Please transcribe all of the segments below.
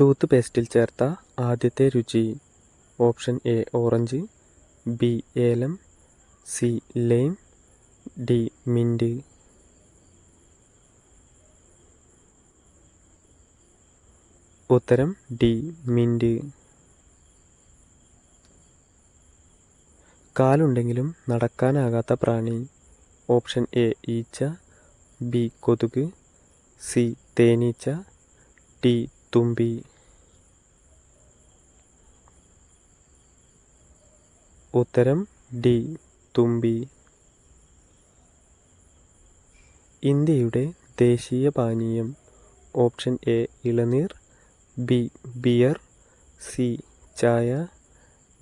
Tooth പേസ്റ്റിൽ ചേർത്ത ആദ്യത്തെ രുചി. Option A orange. ബി ഏലം. സി ലൈം ഡി മിന്റ് ഉത്തരം ഡി മിന്റ് കാലുണ്ടെങ്കിലും നടക്കാനാകാത്ത പ്രാണി. ഓപ്ഷൻ എ ഈച്ച. ബി കൊതുക്. സി തേനീച്ച. ഡി തുമ്പി. ഉത്തരം ഡി. തുമ്പി. ഇന്ത്യയുടെ ദേശീയ പാനീയം ഓപ്ഷൻ എ ഇളനീർ ബി ബിയർ സി ചായ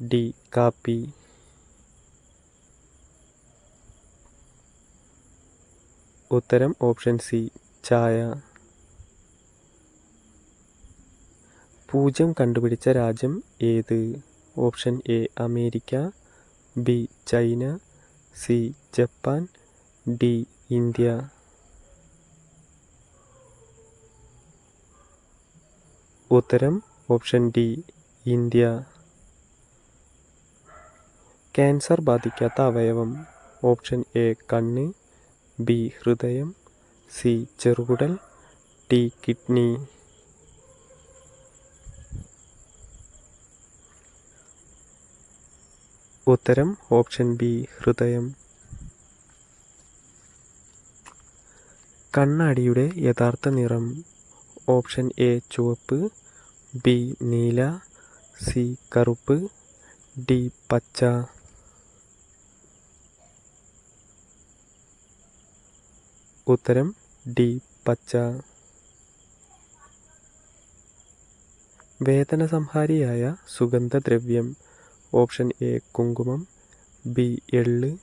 ഡി കാപ്പി. ഉത്തരം ഓപ്ഷൻ സി ചായ. പൂജ്യം കണ്ടുപിടിച്ച രാജ്യം ഏത്? Option A America B China C Japan D India. ഉത്തരം ഓപ്ഷൻ ഡി ഇന്ത്യ. ക്യാൻസർ ബാധിക്കാത്ത അവയവം. ഓപ്ഷൻ എ കണ്ണ്. ബി ഹൃദയം. സി ചെറുകുടൽ. D kidney. ഉത്തരം ഓപ്ഷൻ ബി ഹൃദയം. കണ്ണാടിയുടെ യഥാർത്ഥ നിറം ഓപ്ഷൻ എ ചുവപ്പ് ബി നീല സി കറുപ്പ് ഡി പച്ച. ഉത്തരം ഡി പച്ച. വേദനസംഹാരിയായ സുഗന്ധദ്രവ്യം ഓപ്ഷൻ എ കുങ്കുമം. ബി എള്ള്.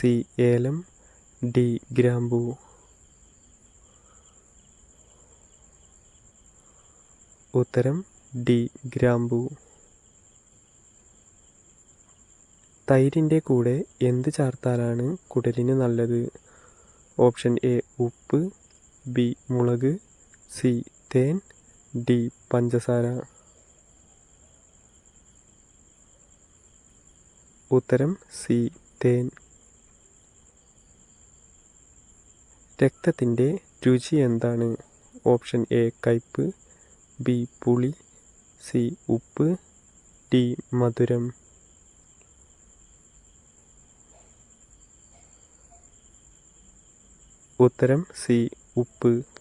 സി ഏലം. ഡി ഗ്രാമ്പൂ. ഉത്തരം ഡി ഗ്രാമ്പൂ. തൈരിന്റെ കൂടെ എന്ത് ചേർത്താലാണ് കുടലിന് നല്ലത്? ഓപ്ഷൻ എ ഉപ്പ്. ബി മുളക്. സി തേൻ. ഡി പഞ്ചസാര. ഉത്തരം സി. തേൻ. രക്തത്തിന്റെ രുചി എന്താണ്? ഓപ്ഷൻ എ കയ്പ് ബി പുളി. സി ഉപ്പ്. ഡി മധുരം. ഉത്തരം സി ഉപ്പ്.